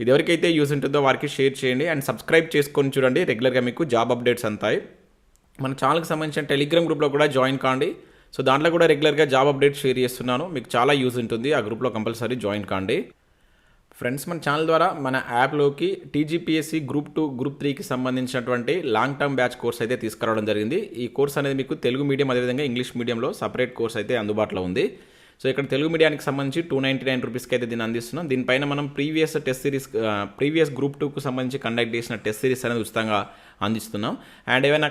ఇది ఎవరికైతే యూజ్ ఉంటుందో వారికి షేర్ చేయండి అండ్ సబ్స్క్రైబ్ చేసుకొని చూడండి. రెగ్యులర్గా మీకు జాబ్ అప్డేట్స్ అంతాయి. మన ఛానల్కి సంబంధించిన టెలిగ్రామ్ గ్రూప్లో కూడా జాయిన్ కాండి. సో దాంట్లో కూడా రెగ్యులర్గా జాబ్ అప్డేట్స్ షేర్ చేస్తున్నాను. మీకు చాలా యూజ్ ఉంటుంది. ఆ గ్రూప్లో కంపల్సరీ జాయిన్ కాండి. ఫ్రెండ్స్ మన ఛానల్ ద్వారా మన యాప్లోకి టీజీపీఎస్సీ గ్రూప్ టూ గ్రూప్ త్రీకి సంబంధించినటువంటి లాంగ్ టర్మ్ బ్యాచ్ కోర్స్ అయితే తీసుకురావడం జరిగింది. ఈ కోర్స్ అనేది మీకు తెలుగు మీడియం అదేవిధంగా ఇంగ్లీష్ మీడియంలో సపరేట్ కోర్స్ అయితే అందుబాటులో ఉంది. సో ఇక్కడ తెలుగు మీడియానికి సంబంధించి టూ నైంటీ నైన్ రూపీస్కి అయితే దీన్ని అందిస్తున్నాం. దీనిపైన మనం previous test series previous group టూకు సంబంధించి కండక్ట్ చేసిన టెస్ట్ సిరీస్ అనేది ఉచితంగా అందిస్తున్నాం. అండ్ ఏమైనా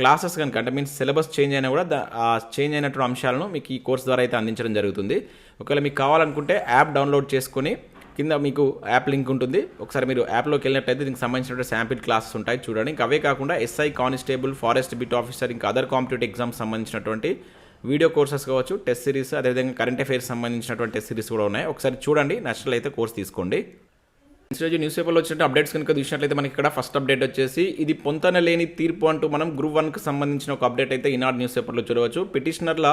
క్లాసెస్ కనుక అంటే మీన్స్ సిలబస్ చేంజ్ అయినా కూడా ఆ చేంజ్ అయినటువంటి అంశాలను మీకు ఈ కోర్స్ ద్వారా అయితే అందించడం జరుగుతుంది. ఒకవేళ మీకు కావాలనుకుంటే యాప్ డౌన్లోడ్ చేసుకొని కింద మీకు యాప్ లింక్ ఉంటుంది. ఒకసారి మీరు యాప్లోకి వెళ్ళినట్టయితే దీనికి సంబంధించినటువంటి శాంపిల్ క్లాసెస్ ఉంటాయి చూడండి. ఇంకా అవే కాకుండా SI constable forest beat officer ఇంకా అదర్ కాంపిటేటివ్ ఎగ్జామ్స్ సంబంధించినటువంటి వీడియో కోర్సెస్ కావచ్చు టెస్ట్ సిరీస్ అదేవిధంగా కరెంట్ అఫైర్స్ సంబంధించినటువంటి టెస్ట్ సిరీస్ కూడా ఉన్నాయి. ఒకసారి చూడండి నచ్చినట్లయితే కోర్స్ తీసుకోండి. రోజు న్యూస్ పేపర్లో వచ్చినట్టు అప్డేట్స్ కనుక చూసినట్లయితే మనకి ఇక్కడ ఫస్ట్ అప్డేట్ వచ్చేసి ఇది పొంతన లేని తీర్పు అంటూ మనం గ్రూప్ వన్కి సంబంధించిన ఒక అప్డేట్ అయితే ఈనాడు న్యూస్ పేపర్లో చూడవచ్చు. పిటిషనర్ల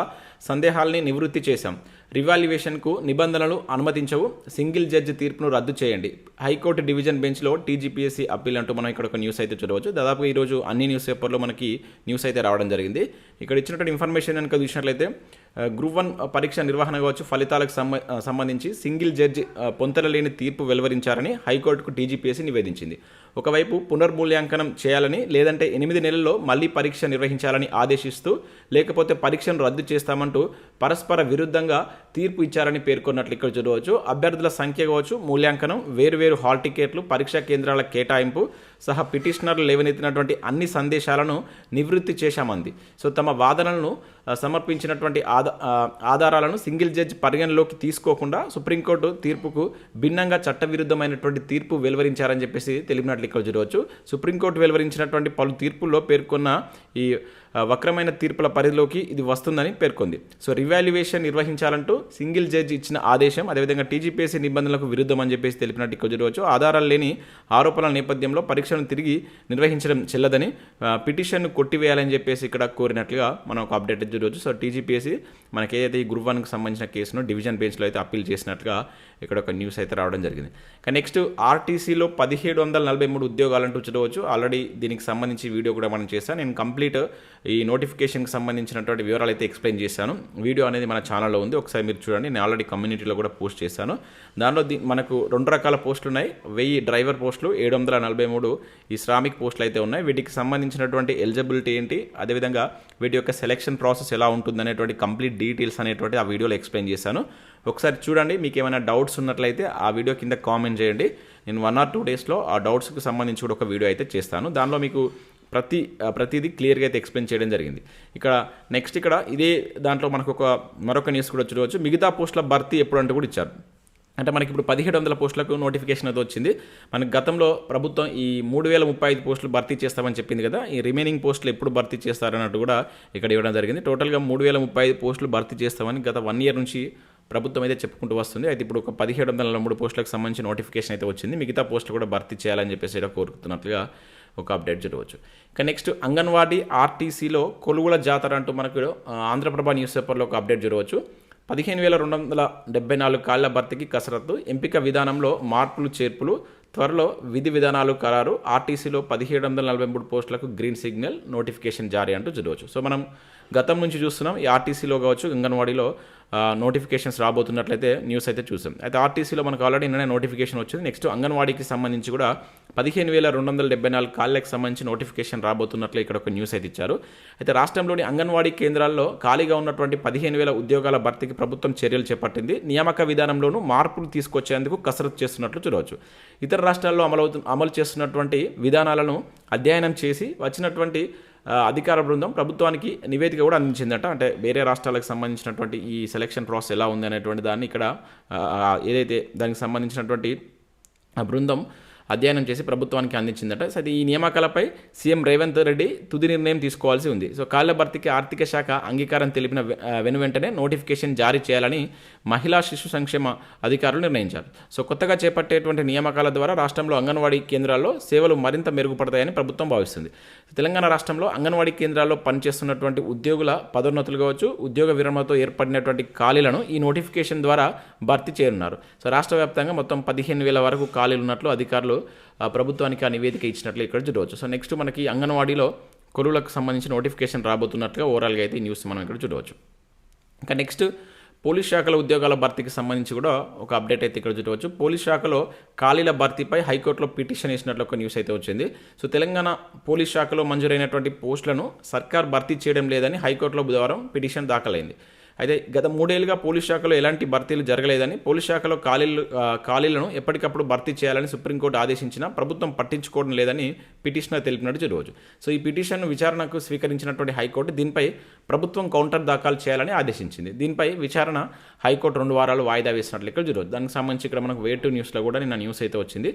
సందేహాల్ని నివృత్తి చేశాం. రివాల్యుయేషన్కు నిబంధనలు అనుమతించవు. సింగిల్ జడ్జి తీర్పును రద్దు చేయండి. హైకోర్టు డివిజన్ బెంచ్లో టీజీపీఎస్సీ అప్పీల్ అంటూ మనం ఇక్కడ ఒక న్యూస్ అయితే చూడవచ్చు. దాదాపు ఈరోజు అన్ని న్యూస్ పేపర్లో మనకి న్యూస్ అయితే రావడం జరిగింది. ఇక్కడ ఇచ్చినటువంటి ఇన్ఫర్మేషన్ కనుక చూసినట్లయితే గ్రూప్ వన్ పరీక్ష నిర్వహణ కావచ్చు ఫలితాలకు సంబ సంబంధించి సింగిల్ జడ్జి ఆ, లేని తీర్పు వెలువరించారని హైకోర్టుకు టీజీపీఎస్సీ నివేదించింది. ఒకవైపు పునర్మూల్యాంకనం చేయాలని లేదంటే ఎనిమిది నెలల్లో మళ్ళీ పరీక్ష నిర్వహించాలని ఆదేశిస్తూ లేకపోతే పరీక్షను రద్దు చేస్తామంటూ పరస్పర విరుద్ధంగా తీర్పు ఇచ్చారని పేర్కొన్నట్లు ఇక్కడ చూడవచ్చు. అభ్యర్థుల సంఖ్య కావచ్చు మూల్యాంకనం వేరువేరు హాల్ టికెట్లు పరీక్షా కేంద్రాల కేటాయింపు సహా పిటిషనర్లు లేవనెత్తినటువంటి అన్ని సందేశాలను నివృత్తి చేశామంది. సో తమ వాదనలను సమర్పించినటువంటి ఆధా ఆధారాలను సింగిల్ జడ్జ్ పరిగణలోకి తీసుకోకుండా సుప్రీంకోర్టు తీర్పుకు భిన్నంగా చట్టవిరుద్ధమైనటువంటి తీర్పు వెలువరించారని చెప్పేసి తెలిపినట్లు ఇక్కడ చూడవచ్చు. సుప్రీంకోర్టు వెలువరించినటువంటి పలు తీర్పుల్లో పేర్కొన్న ఈ వక్రమైన తీర్పుల పరిధిలోకి ఇది వస్తుందని పేర్కొంది. సో రివాల్యుయేషన్ నిర్వహించాలంటూ సింగిల్ జడ్జి ఇచ్చిన ఆదేశం అదేవిధంగా టీజీపీఎస్సీ నిబంధనలకు విరుద్ధం అని చెప్పేసి తెలిపినట్టు ఇక్కడ చూడవచ్చు. ఆధారాలు లేని ఆరోపణల నేపథ్యంలో పరీక్షను తిరిగి నిర్వహించడం చెల్లదని పిటిషన్ను కొట్టివేయాలని చెప్పేసి ఇక్కడ కోరినట్లుగా మనం ఒక అప్డేట్ చూడవచ్చు. సో టీజీపీఎస్సీ మనకి ఏదైతే ఈ గ్రూప్ వన్కి సంబంధించిన కేసును డివిజన్ బెంచ్లో అయితే అప్పీల్ చేసినట్లుగా ఇక్కడ ఒక న్యూస్ అయితే రావడం జరిగింది. కానీ నెక్స్ట్ ఆర్టీసీలో పదిహేడు వందల నలభై మూడు ఉద్యోగాలంటూ చూడవచ్చు. ఆల్రెడీ దీనికి సంబంధించి వీడియో కూడా మనం చేస్తాను నేను కంప్లీట్ ఈ నోటిఫికేషన్కి సంబంధించినటువంటి వివరాలు అయితే ఎక్స్ప్లెయిన్ చేశాను. వీడియో అనేది మన ఛానల్లో ఉంది. ఒకసారి మీరు చూడండి. నేను ఆల్రెడీ కమ్యూనిటీలో కూడా పోస్ట్ చేశాను. దానిలో మనకు రెండు రకాల పోస్టులు ఉన్నాయి. వెయ్యి డ్రైవర్ పోస్టులు ఏడు వందల నలభై మూడు ఈ శ్రామిక్ పోస్టులు అయితే ఉన్నాయి. వీటికి సంబంధించినటువంటి ఎలిజిబిలిటీ ఏంటి? అదేవిధంగా వీటి యొక్క సెలెక్షన్ ప్రాసెస్ ఎలా ఉంటుంది అనేటువంటి కంప్లీట్ డీటెయిల్స్ అనేటువంటి ఆ వీడియోలో ఎక్స్ప్లెయిన్ చేశాను. ఒకసారి చూడండి మీకు ఏమైనా డౌట్స్ ఉన్నట్లయితే ఆ వీడియో కింద కామెంట్ చేయండి. నేను వన్ ఆర్ టూ డేస్లో ఆ డౌట్స్కి సంబంధించి కూడా ఒక వీడియో అయితే చేస్తాను. దానిలో మీకు ప్రతి ప్రతిదీ క్లియర్గా అయితే ఎక్స్ప్లెయిన్ చేయడం జరిగింది. ఇక్కడ నెక్స్ట్ ఇక్కడ ఇదే దాంట్లో మనకు ఒక మరొక న్యూస్ కూడా చూడవచ్చు. మిగతా పోస్టుల భర్తీ ఎప్పుడంటే కూడా ఇచ్చారు. అంటే మనకి ఇప్పుడు పదిహేడు వందల పోస్టులకు నోటిఫికేషన్ అది వచ్చింది. మనకు గతంలో ప్రభుత్వం ఈ మూడు వేల ముప్పై ఐదు పోస్టులు భర్తీ చేస్తామని చెప్పింది కదా ఈ రిమైనింగ్ పోస్టులు ఎప్పుడు భర్తీ చేస్తారన్నట్టు కూడా ఇక్కడ ఇవ్వడం జరిగింది. టోటల్గా మూడు వేల ముప్పై ఐదు పోస్టులు భర్తీ చేస్తామని గత వన్ ఇయర్ నుంచి ప్రభుత్వం అయితే చెప్పుకుంటూ వస్తుంది. అయితే ఇప్పుడు ఒక పదిహేడు వందల నలభై మూడు పోస్టులకు సంబంధించి నోటిఫికేషన్ అయితే వచ్చింది. మిగతా పోస్టులు కూడా భర్తీ చేయాలని చెప్పేసి ఇక్కడ కోరుతున్నట్లుగా ఒక అప్డేట్ చూడవచ్చు. ఇక నెక్స్ట్ అంగన్వాడీ ఆర్టీసీలో కొలువుల జాతర అంటూ మనకు ఆంధ్రప్రభ న్యూస్ పేపర్లో ఒక అప్డేట్ చూడవచ్చు. పదిహేను వేల రెండు వందల డెబ్బై నాలుగు కాళ్ళ భర్తీకి కసరత్తు. ఎంపిక విధానంలో మార్పులు చేర్పులు. త్వరలో విధి విధానాలు ఖరారు. ఆర్టీసీలో పదిహేడు వందల నలభై మూడు పోస్టులకు గ్రీన్ సిగ్నల్ నోటిఫికేషన్ జారీ అంటూ చూడవచ్చు సో మనం గతం నుంచి చూస్తున్నాం. ఈ ఆర్టీసీలో కావచ్చు అంగన్వాడీలో నోటిఫికేషన్స్ రాబోతున్నట్లయితే న్యూస్ అయితే చూసాం. అయితే ఆర్టీసీలో మనకు ఆల్రెడీ నిన్న నోటిఫికేషన్ వచ్చింది. నెక్స్ట్ అంగన్వాడీకి సంబంధించి కూడా పదిహేను వేల రెండు వందల డెబ్బై నాలుగు కాళ్ళకి సంబంధించి నోటిఫికేషన్ రాబోతున్నట్లు ఇక్కడ ఒక న్యూస్ అయితే ఇచ్చారు. అయితే రాష్ట్రంలోని అంగన్వాడీ కేంద్రాల్లో ఖాళీగా ఉన్నటువంటి పదిహేను వేల ఉద్యోగాల భర్తీకి ప్రభుత్వం చర్యలు చేపట్టింది. నియామక విధానంలోనూ మార్పులు తీసుకొచ్చేందుకు కసరత్తు చేస్తున్నట్లు చూడవచ్చు. ఇతర రాష్ట్రాల్లో అమలవుతు అమలు చేస్తున్నటువంటి విధానాలను అధ్యయనం చేసి వచ్చినటువంటి అధికార బృందం ప్రభుత్వానికి నివేదిక కూడా అందించిందట. అంటే వేరే రాష్ట్రాలకు సంబంధించినటువంటి ఈ సెలక్షన్ ప్రాసెస్ ఎలా ఉంది అనేటువంటి దాన్ని ఇక్కడ ఏదైతే దానికి సంబంధించినటువంటి ఆ బృందం అధ్యయనం చేసి ప్రభుత్వానికి అందించిందట. సో ఈ నియామకాలపై సీఎం రేవంత్ రెడ్డి తుది నిర్ణయం తీసుకోవాల్సి ఉంది. సో కాళ్ళ భర్తీకి ఆర్థిక శాఖ అంగీకారం తెలిపిన వె- వెను వెంటనే నోటిఫికేషన్ జారీ చేయాలని మహిళా శిశు సంక్షేమ అధికారులు నిర్ణయించారు. సో కొత్తగా చేపట్టేటువంటి నియామకాల ద్వారా రాష్ట్రంలో అంగన్వాడీ కేంద్రాల్లో సేవలు మరింత మెరుగుపడతాయని ప్రభుత్వం భావిస్తుంది. తెలంగాణ రాష్ట్రంలో అంగన్వాడీ కేంద్రాల్లో పనిచేస్తున్నటువంటి ఉద్యోగుల పదోన్నతులు కావచ్చు ఉద్యోగ విరమణతో ఏర్పడినటువంటి ఖాళీలను ఈ నోటిఫికేషన్ ద్వారా భర్తీ చేయనున్నారు. సో రాష్ట్ర వ్యాప్తంగా మొత్తం పదిహేను వేల వరకు ఖాళీలు ఉన్నట్లు అధికారులు ప్రభుత్వానికి ఆ నివేదిక ఇచ్చినట్లు ఇక్కడ చూడవచ్చు. సో నెక్స్ట్ మనకి అంగన్వాడీలో కొలువులకు సంబంధించి నోటిఫికేషన్ రాబోతున్నట్లుగా ఓవరాల్గా అయితే ఈ న్యూస్ మనం ఇక్కడ చూడవచ్చు. ఇంకా నెక్స్ట్ పోలీస్ శాఖల ఉద్యోగాల భర్తీకి సంబంధించి కూడా ఒక అప్డేట్ అయితే ఇక్కడ చూడవచ్చు. పోలీస్ శాఖలో ఖాళీల భర్తీపై హైకోర్టులో పిటిషన్ వేసినట్లు ఒక న్యూస్ అయితే వచ్చింది. సో తెలంగాణ పోలీస్ శాఖలో మంజూరైనటువంటి పోస్టులను సర్కార్ భర్తీ చేయడం లేదని హైకోర్టులో బుధవారం పిటిషన్ దాఖలైంది. అయితే గత మూడేళ్ళుగా పోలీస్ శాఖలో ఎలాంటి భర్తీలు జరగలేదని పోలీస్ శాఖలో ఖాళీలు ఖాళీలను ఎప్పటికప్పుడు భర్తీ చేయాలని సుప్రీంకోర్టు ఆదేశించినా ప్రభుత్వం పట్టించుకోవడం లేదని పిటిషనర్ తెలిపినట్టు ఈరోజు. సో ఈ పిటిషన్ను విచారణకు స్వీకరించినటువంటి హైకోర్టు దీనిపై ప్రభుత్వం కౌంటర్ దాఖలు చేయాలని ఆదేశించింది. దీనిపై విచారణ హైకోర్టు రెండు వారాలు వాయిదా వేసినట్లు ఇక్కడ చూడవచ్చు. దానికి సంబంధించి ఇక్కడ మనకు వే టూ న్యూస్లో కూడా నిన్న న్యూస్ అయితే వచ్చింది.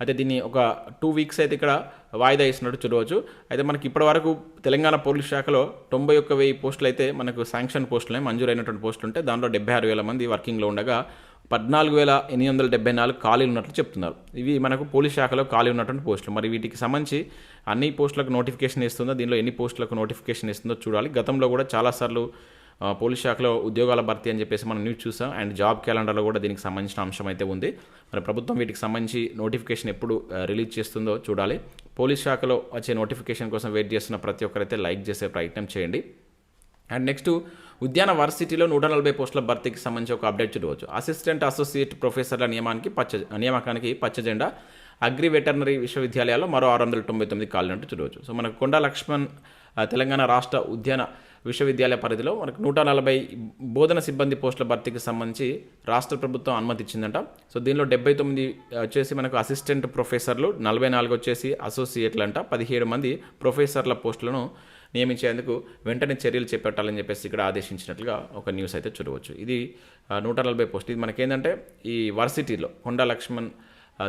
అయితే దీన్ని ఒక టూ వీక్స్ అయితే ఇక్కడ వాయిదా వేసినట్టు చూడవచ్చు. అయితే మనకి ఇప్పటివరకు తెలంగాణ పోలీస్ శాఖలో తొంభై ఒక్క వెయ్యి పోస్టులు అయితే మనకు శాంక్షన్ పోస్టులు మంజూరైనటువంటి పోస్టులు ఉంటే దాంట్లో డెబ్బై ఆరు వేల మంది వర్కింగ్లో ఉండగా పద్నాలుగు వేల ఎనిమిది వందల డెబ్బై నాలుగు ఖాళీలు ఉన్నట్లు చెప్తున్నారు. ఇవి మనకు పోలీస్ శాఖలో ఖాళీ ఉన్నటువంటి పోస్టులు. మరి వీటికి సంబంధించి అన్ని పోస్టులకు నోటిఫికేషన్ ఇస్తుందో? దీనిలో ఎన్ని పోస్టులకు నోటిఫికేషన్ ఇస్తుందో చూడాలి. గతంలో కూడా చాలాసార్లు పోలీస్ శాఖలో ఉద్యోగాల భర్తీ అని చెప్పేసి మనం న్యూస్ చూసాం. అండ్ జాబ్ క్యాలెండర్లో కూడా దీనికి సంబంధించిన అంశం అయితే ఉంది. మరి ప్రభుత్వం వీటికి సంబంధించి నోటిఫికేషన్ ఎప్పుడు రిలీజ్ చేస్తుందో చూడాలి. పోలీస్ శాఖలో వచ్చే నోటిఫికేషన్ కోసం వెయిట్ చేస్తున్న ప్రతి ఒక్కరైతే లైక్ చేసే ప్రయత్నం చేయండి. అండ్ నెక్స్ట్ ఉద్యాన వర్సిటీలో నూట నలభై పోస్టుల భర్తీకి సంబంధించి ఒక అప్డేట్ చూడవచ్చు. అసిస్టెంట్ అసోసియేట్ ప్రొఫెసర్ల నియమానికి పచ్చ నియామకానికి పచ్చ జెండా. అగ్రి వెటర్నరీ విశ్వవిద్యాలయాల్లో మరో ఆరు వందల తొంభై తొమ్మిది కాలినట్టు చూడవచ్చు. సో మనకు కొండా లక్ష్మణ్ తెలంగాణ రాష్ట్ర ఉద్యాన విశ్వవిద్యాలయ పరిధిలో మనకు నూట నలభై బోధన సిబ్బంది పోస్టుల భర్తీకి సంబంధించి రాష్ట్ర ప్రభుత్వం అనుమతి ఇచ్చిందంట సో దీనిలో డెబ్బై తొమ్మిది వచ్చేసి మనకు అసిస్టెంట్ ప్రొఫెసర్లు నలభై నాలుగు వచ్చేసి అసోసియేట్లు అంట పదిహేడు మంది ప్రొఫెసర్ల పోస్టులను నియమించేందుకు వెంటనే చర్యలు చేపట్టాలని చెప్పేసి ఇక్కడ ఆదేశించినట్లుగా ఒక న్యూస్ అయితే చూడవచ్చు. ఇది నూట నలభై పోస్ట్. ఇది మనకేంటంటే ఈ వర్సిటీలో కొండా లక్ష్మణ్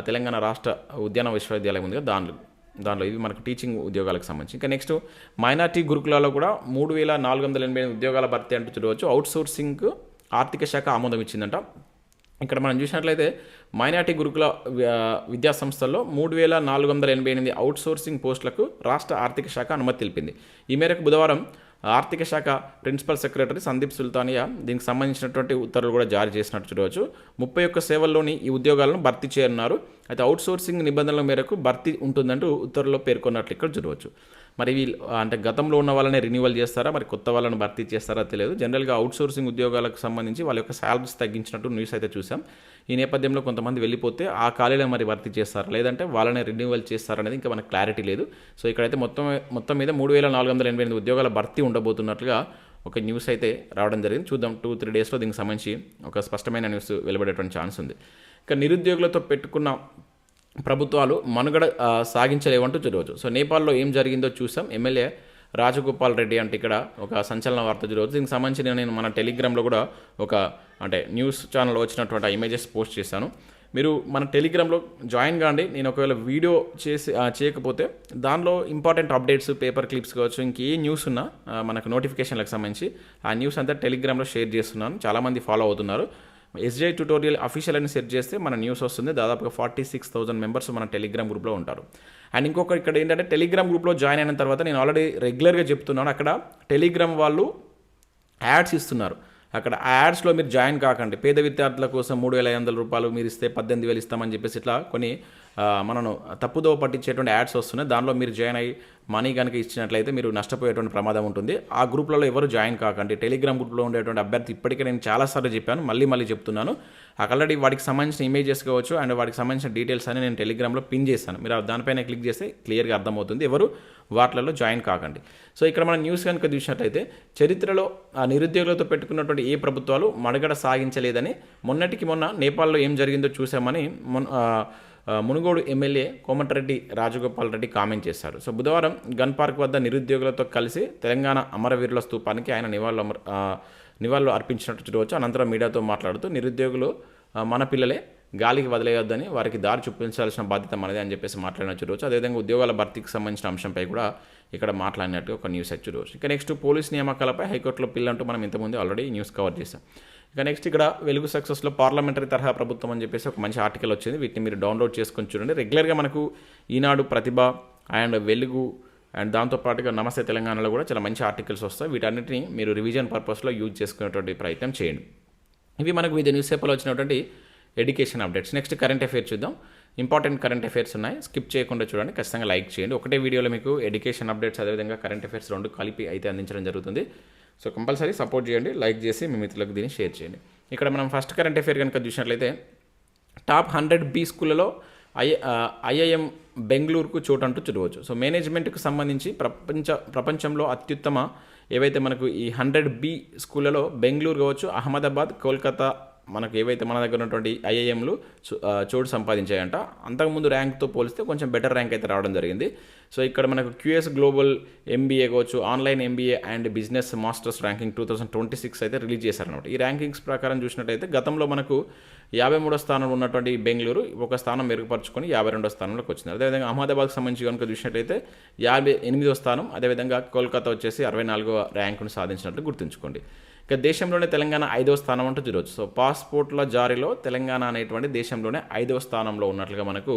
తెలంగాణ రాష్ట్ర ఉద్యాన విశ్వవిద్యాలయం ఉంది కదా దానిలో దానిలో ఇవి మనకు టీచింగ్ ఉద్యోగాలకు సంబంధించి. ఇంకా నెక్స్ట్ మైనార్టీ గురుకులాలో కూడా మూడు వేల నాలుగు వందల ఎనభై ఉద్యోగాల భర్తీ అంటూ చూడవచ్చు. అవుట్ సోర్సింగ్ ఆర్థిక శాఖ ఆమోదం ఇచ్చిందంట. ఇక్కడ మనం చూసినట్లయితే మైనార్టీ గురుకుల విద్యా సంస్థల్లో మూడు వేల నాలుగు వందల ఎనభై ఎనిమిది అవుట్ సోర్సింగ్ పోస్టులకు రాష్ట్ర ఆర్థిక శాఖ అనుమతి తెలిపింది. ఈ మేరకు బుధవారం ఆర్థిక శాఖ ప్రిన్సిపల్ సెక్రటరీ సందీప్ సుల్తానియా దీనికి సంబంధించినటువంటి ఉత్తర్వులు కూడా జారీ చేసినట్టు చూడవచ్చు. ముప్పై ఒక్క సేవల్లోని ఈ ఉద్యోగాలను భర్తీ చేయనున్నారు. అయితే అవుట్ సోర్సింగ్ నిబంధనల మేరకు భర్తీ ఉంటుందంటూ ఉత్తర్వుల్లో పేర్కొన్నట్లు ఇక్కడ చూడవచ్చు. మరి వీళ్ళు అంటే గతంలో ఉన్న వాళ్ళని రెన్యువల్ చేస్తారా? మరి కొత్త వాళ్ళని భర్తీ చేస్తారా తెలియదు. జనరల్గా అవుట్ సోర్సింగ్ ఉద్యోగాలకు సంబంధించి వాళ్ళ యొక్క శాలరీస్ తగ్గించినట్టు న్యూస్ అయితే చూసాం ఈ నేపథ్యంలో కొంతమంది వెళ్ళిపోతే ఆ ఖాళీలను మరి భర్తీ చేస్తారా? లేదంటే వాళ్ళని రెన్యువల్ చేస్తారనేది ఇంకా మనకు క్లారిటీ లేదు. సో ఇక్కడైతే మొత్తం మొత్తం మీద మూడు వేల నాలుగు వందల ఎనభై ఎనిమిది ఉద్యోగాల భర్తీ ఉండబోతున్నట్లుగా ఒక న్యూస్ అయితే రావడం జరిగింది. చూద్దాం టూ త్రీ డేస్లో దీనికి సంబంధించి ఒక స్పష్టమైన న్యూస్ వెలువడేటువంటి ఛాన్స్ ఉంది. ఇక నిరుద్యోగులతో పెట్టుకున్న ప్రభుత్వాలు మనుగడ సాగించలేవంటూ చూడవచ్చు. సో నేపాల్లో ఏం జరిగిందో చూసాం. ఎమ్మెల్యే రాజగోపాల్ రెడ్డి అంటే ఇక్కడ ఒక సంచలన వార్త చూడవచ్చు. దీనికి సంబంధించి నేను మన టెలిగ్రామ్లో కూడా ఒక అంటే న్యూస్ ఛానల్ వచ్చినటువంటి ఆ ఇమేజెస్ పోస్ట్ చేశాను. మీరు మన టెలిగ్రామ్లో జాయిన్ కాండి. నేను ఒకవేళ వీడియో చేసి చేయకపోతే దానిలో ఇంపార్టెంట్ అప్డేట్స్ పేపర్ క్లిప్స్ కావచ్చు ఇంకే న్యూస్ ఉన్నా మనకు నోటిఫికేషన్లకు సంబంధించి ఆ న్యూస్ అంతా టెలిగ్రామ్లో షేర్ చేస్తున్నాను. చాలామంది ఫాలో అవుతున్నారు. ఎస్జీఐ ట్యూటోరియల్ అఫీషియల్ అని సెర్చ్ చేస్తే మన న్యూస్ వస్తుంది. దాదాపుగా ఫార్టీ సిక్స్ థౌసండ్ మెంబర్స్ మన టెలిగ్రామ్ గ్రూప్లో ఉంటారు. అండ్ ఇంకొక ఇక్కడ ఏంటంటే టెలిగ్రామ్ గ్రూప్లో జాయిన్ అయిన తర్వాత నేను ఆల్రెడీ రెగ్యులర్గా చెప్తున్నాను. అక్కడ టెలిగ్రామ్ వాళ్ళు యాడ్స్ ఇస్తున్నారు. అక్కడ ఆ యాడ్స్లో మీరు జాయిన్ కాకండి. పేద విద్యార్థుల కోసం మూడు వేల ఐదు వందల రూపాయలు మీరు ఇస్తే పద్దెనిమిది వేలు ఇస్తామని చెప్పేసి ఇట్లా కొన్ని మనను తప్పుదో పట్టించేటువంటి యాడ్స్ వస్తున్నాయి. దానిలో మీరు జాయిన్ అయ్యి మనీ కనుక ఇచ్చినట్లయితే మీరు నష్టపోయేటువంటి ప్రమాదం ఉంటుంది. ఆ గ్రూప్లలో ఎవరు జాయిన్ కాకండి. టెలిగ్రామ్ గ్రూప్లో ఉండేటువంటి అభ్యర్థి ఇప్పటికే నేను చాలాసార్లు చెప్పాను. మళ్ళీ మళ్ళీ చెప్తున్నాను. ఆల్రెడీ వాటికి సంబంధించిన ఇమేజెస్ కావచ్చు అండ్ వాటికి సంబంధించిన డీటెయిల్స్ అని నేను టెలిగ్రామ్లో పిన్ చేస్తాను. మీరు దానిపైన క్లిక్ చేస్తే క్లియర్గా అర్థమవుతుంది. ఎవరు వాటిలలో జాయిన్ కాకండి. సో ఇక్కడ మనం న్యూస్ కనుక చూసినట్లయితే చరిత్రలో ఆ నిరుద్యోగులతో పెట్టుకున్నటువంటి ఏ ప్రభుత్వాలు మడగడ సాగించలేదని మొన్నటికి మొన్న నేపాల్లో ఏం జరిగిందో చూసామని మొన్న మునుగోడు ఎమ్మెల్యే కోమటిరెడ్డి రాజగోపాల్ రెడ్డి కామెంట్ చేశారు. సో బుధవారం గన్ పార్క్ వద్ద నిరుద్యోగులతో కలిసి తెలంగాణ అమరవీరుల స్తూపానికి ఆయన నివాళులు అమర్- నివాళులు అర్పించినట్టు చూడవచ్చు. అనంతరం మీడియాతో మాట్లాడుతూ నిరుద్యోగులు మన పిల్లలే గాలికి వదిలేయొద్దని వారికి దారి చూపించాల్సిన బాధ్యత మనదే అని చెప్పేసి మాట్లాడిన చూడవచ్చు. అదేవిధంగా ఉద్యోగాల భర్తీకి సంబంధించిన అంశంపై కూడా ఇక్కడ మాట్లాడినట్టు ఒక న్యూస్ వచ్చి ఇక నెక్స్ట్ పోలీస్ నియామకాలపై హైకోర్టులో పిల్లంటూ మనం ఇంతకుముందు ఆల్రెడీ న్యూస్ కవర్ చేసాం ఇక నెక్స్ట్ ఇక్కడ వెలుగు సక్సెస్లో పార్లమెంటరీ తరహా ప్రభుత్వం అని చెప్పేసి ఒక మంచి ఆర్టికల్ వచ్చింది. వీటిని మీరు డౌన్లోడ్ చేసుకొని చూడండి. రెగ్యులర్గా మనకు ఈనాడు ప్రతిభ అండ్ వెలుగు అండ్ దాంతోపాటుగా నమస్తే తెలంగాణలో కూడా చాలా మంచి ఆర్టికల్స్ వస్తాయి. వీటన్నిటిని మీరు రివిజన్ పర్పస్లో యూజ్ చేసుకునేటువంటి ప్రయత్నం చేయండి. ఇవి మనకు వివిధ న్యూస్ పేపర్లో వచ్చినటువంటి education updates next current affairs చూద్దాం. ఇంపార్టెంట్ కరెంట్ అఫైర్స్ ఉన్నాయి. స్కిప్ చేయకుండా చూడండి. ఖచ్చితంగా లైక్ చేయండి. ఒకటే వీడియోలో మీకు ఎడ్యుకేషన్ అప్డేట్స్ అదేవిధంగా కరెంట్ అఫైర్స్ రెండు కలిపి అయితే అందించడం జరుగుతుంది. సో కంపల్సరీ సపోర్ట్ చేయండి లైక్ చేసి మీ మిత్రులకు దీన్ని షేర్ చేయండి. ఇక్కడ మనం ఫస్ట్ కరెంట్ అఫేర్ కనుక చూసినట్లయితే టాప్ హండ్రెడ్ బీ స్కూళ్ళలో ఐ ఐఐఎం బెంగళూరుకు చోటు అంటూ చూడవచ్చు సో మేనేజ్మెంట్కు సంబంధించి ప్రపంచ ప్రపంచంలో అత్యుత్తమ ఏవైతే మనకు ఈ హండ్రెడ్ బి స్కూళ్ళలో బెంగళూరు కావచ్చు అహ్మదాబాద్ కోల్కతా మనకు ఏవైతే మన దగ్గర ఉన్నటువంటి ఐఐఎంలు చోటు సంపాదించాయంట అంతకుముందు ర్యాంక్తో పోలిస్తే కొంచెం బెటర్ ర్యాంక్ అయితే రావడం జరిగింది. సో ఇక్కడ మనకు క్యూఎస్ గ్లోబల్ ఎంబీఏ కావచ్చు online MBA and business masters ranking two thousand twenty six అయితే రిలీజ్ చేశారనమాట ఈ ర్యాంకింగ్స్ ప్రకారం చూసినట్టయితే గతంలో మనకు యాభై మూడో స్థానంలో ఉన్నటువంటి బెంగళూరు ఒక స్థానం మెరుగుపరుచుకొని యాభై రెండో స్థానంలోకి వచ్చింది. అదేవిధంగా అహ్మదాబాద్కి సంబంధించి కనుక చూసినట్టయితే యాభై ఎనిమిదో స్థానం అదేవిధంగా కోల్కతా వచ్చేసి అరవై నాలుగో ర్యాంకును సాధించినట్లు గుర్తుంచుకోండి. ఇక దేశంలోనే తెలంగాణ ఐదవ స్థానం అంటూ చూడవచ్చు. సో పాస్పోర్ట్ల జారీలో తెలంగాణ అనేటువంటి దేశంలోనే ఐదవ స్థానంలో ఉన్నట్లుగా మనకు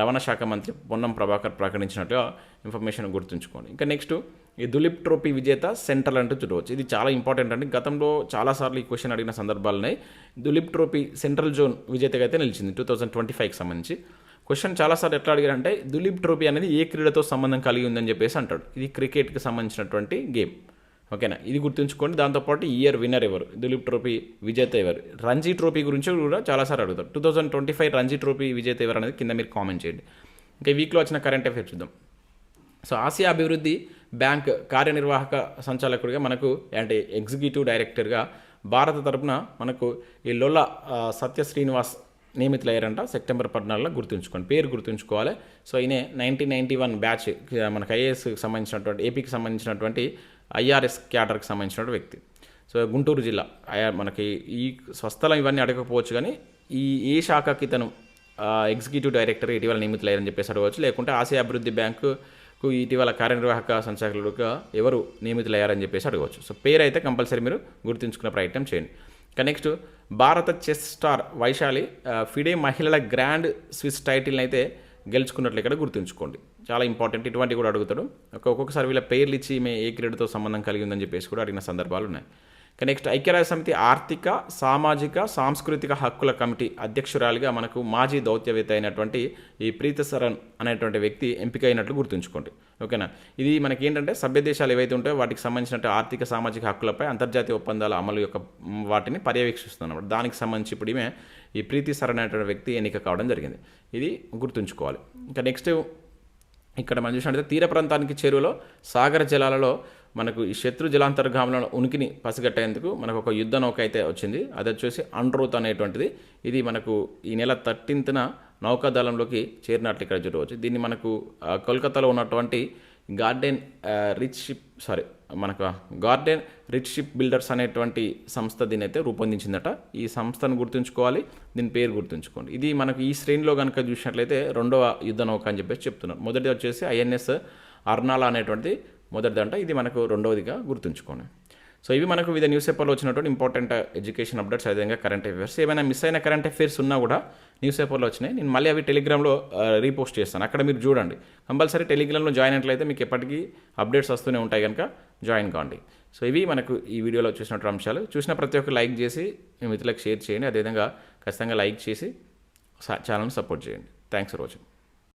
రవాణా శాఖ మంత్రి పొన్నం ప్రభాకర్ ప్రకటించినట్టుగా ఇన్ఫర్మేషన్ గుర్తుంచుకోండి. ఇంకా నెక్స్ట్ ఈ దులీప్ ట్రోఫీ విజేత సెంట్రల్ అంటూ చూడవచ్చు. ఇది చాలా ఇంపార్టెంట్ అండి. గతంలో చాలాసార్లు ఈ క్వశ్చన్ అడిగిన సందర్భాలున్నాయి దులీప్ ట్రోఫీ సెంట్రల్ జోన్ విజేతగా అయితే నిలిచింది టూ థౌజండ్ ట్వంటీ ఫైవ్కి సంబంధించి. క్వశ్చన్ చాలాసార్లు ఎట్లా అడిగారంటే దులీప్ ట్రోఫీ అనేది ఏ క్రీడతో సంబంధం కలిగి ఉందని చెప్పేసి అంటాడు. ఇది క్రికెట్కి సంబంధించినటువంటి గేమ్. ఓకేనా? ఇది గుర్తుంచుకోండి. దాంతోపాటు ఇయర్ విన్నర్ ఎవరు? దిలీప్ ట్రోఫీ విజేత ఎవరు రంజీ ట్రోఫీ గురించి కూడా చాలాసార్లు అడుగుతారు. Two thousand twenty five Ranji trophy విజేత ఎవరు అనేది కింద మీరు కామెంట్ చేయండి. ఇంకా ఈ వీక్లో వచ్చిన కరెంట్ అఫేర్స్ చూద్దాం. సో ఆసియా అభివృద్ధి బ్యాంక్ కార్యనిర్వాహక సంచాలకుడిగా మనకు అంటే ఎగ్జిక్యూటివ్ డైరెక్టర్గా భారత తరపున మనకు ఈ లొల్ల సత్య శ్రీనివాస్ నియమితులయ్యారంట. సెప్టెంబర్ పద్నాలుగులో గుర్తుంచుకోండి. పేరు గుర్తుంచుకోవాలి. సో ఈయన నైన్టీన్ నైంటీ వన్ బ్యాచ్ మనకు ఐఏఎస్కి సంబంధించినటువంటి ఏపీకి సంబంధించినటువంటి ఐఆర్ఎస్ క్యాడర్కి సంబంధించిన వ్యక్తి. సో గుంటూరు జిల్లా మనకి ఈ స్వస్థలం ఇవన్నీ అడగకపోవచ్చు కానీ ఈ ఏ శాఖకి తను ఎగ్జిక్యూటివ్ డైరెక్టర్ ఇటీవల నియమితులయ్యారని చెప్పేసి అడగవచ్చు. లేకుంటే ఆసియా అభివృద్ధి బ్యాంకుకు ఇటీవల కార్యనిర్వాహక సంచాలకులుగా ఎవరు నియమితులయ్యారని చెప్పేసి అడగవచ్చు. సో పేరు అయితే కంపల్సరీ మీరు గుర్తుంచుకునే ప్రయత్నం చేయండి. నెక్స్ట్ భారత చెస్ స్టార్ వైశాలి ఫిడే మహిళల గ్రాండ్ స్విస్ టైటిల్ని అయితే గెలుచుకున్నట్లు ఇక్కడ గుర్తుంచుకోండి. చాలా ఇంపార్టెంట్ ఇటువంటి కూడా అడుగుతాడు. ఒక్కొక్కసారి వీళ్ళ పేర్లు ఇచ్చి మే ఏ క్రీడతో సంబంధం కలిగి ఉందని చెప్పేసి కూడా అడిగిన సందర్భాలు ఉన్నాయి. నెక్స్ట్ ఐక్యరాజ్య సమితి ఆర్థిక సామాజిక సాంస్కృతిక హక్కుల కమిటీ అధ్యక్షురాలిగా మనకు మాజీ దౌత్యవేత్త అయినటువంటి ఈ ప్రీత సరణ్ అనేటువంటి వ్యక్తి ఎంపిక అయినట్లు గుర్తుంచుకోండి. ఓకేనా? ఇది మనకి ఏంటంటే సభ్య దేశాలు ఏవైతే ఉంటాయో వాటికి సంబంధించిన ఆర్థిక సామాజిక హక్కులపై అంతర్జాతీయ ఒప్పందాల అమలు యొక్క వాటిని పర్యవేక్షిస్తున్నమాట దానికి సంబంధించి ఇప్పుడు ఈమె ఈ ప్రీతి సరణ్ అనేటువంటి వ్యక్తి ఎన్నిక కావడం జరిగింది. ఇది గుర్తుంచుకోవాలి. ఇంకా నెక్స్ట్ ఇక్కడ మనం చూసినట్లయితే తీర ప్రాంతానికి చెరువులో సాగర జలాలలో మనకు ఈ శత్రు జలాంతర్గాములను ఉనికిని పసిగట్టేందుకు మనకు ఒక యుద్ధ నౌక అయితే వచ్చింది. అది వచ్చేసి అండ్రూత్ అనేటువంటిది. ఇది మనకు ఈ నెల థర్టీన్త్న నౌకాదళంలోకి చేరినట్లు ఇక్కడ చూడవచ్చు. దీన్ని మనకు కోల్కతాలో ఉన్నటువంటి గార్డెన్ రిచ్ షిప్ సారీ మనకు గార్డెన్ రిచ్ షిప్ బిల్డర్స్ అనేటువంటి సంస్థ దీని అయితే రూపొందించిందట. ఈ సంస్థను గుర్తుంచుకోవాలి. దీని పేరు గుర్తుంచుకోండి. ఇది మనకు ఈ శ్రేణిలో కనుక చూసినట్లయితే రెండవ యుద్ధ నౌక అని చెప్పేసి చెప్తున్నారు. మొదటిది వచ్చేసి ఐఎన్ఎస్ అర్నాలా అనేటువంటిది మొదటిదంట. ఇది మనకు రెండవదిగా గుర్తుంచుకోండి. సో ఇవి మనకు వివిధ న్యూస్ పేపర్లో వచ్చినటువంటి ఇంపార్టెంట్ ఎడ్యుకేషన్ అప్డేట్స్ అదేవిధంగా కరెంట్ అఫేర్స్ ఏమైనా మిస్ అయిన కరెంట్ అఫేర్స్ ఉన్నా కూడా న్యూస్ పేపర్లో వచ్చినాయి. నేను మళ్ళీ అవి టెలిగ్రామ్లో రీపోస్ట్ చేస్తాను. అక్కడ మీరు చూడండి. కంపల్సరీ టెలిగ్రామ్లో జాయిన్ అయినట్లయితే మీకు ఎప్పటికీ అప్డేట్స్ వస్తూనే ఉంటాయి కనుక జాయిన్ కావండి సో ఇవి మనకు ఈ వీడియోలో చూసినటువంటి అంశాలు. చూసిన ప్రతి ఒక్క లైక్ చేసి మీ మిత్రులకు షేర్ చేయండి. అదేవిధంగా ఖచ్చితంగా లైక్ చేసి ఛానల్ని సపోర్ట్ చేయండి. Thanks for watching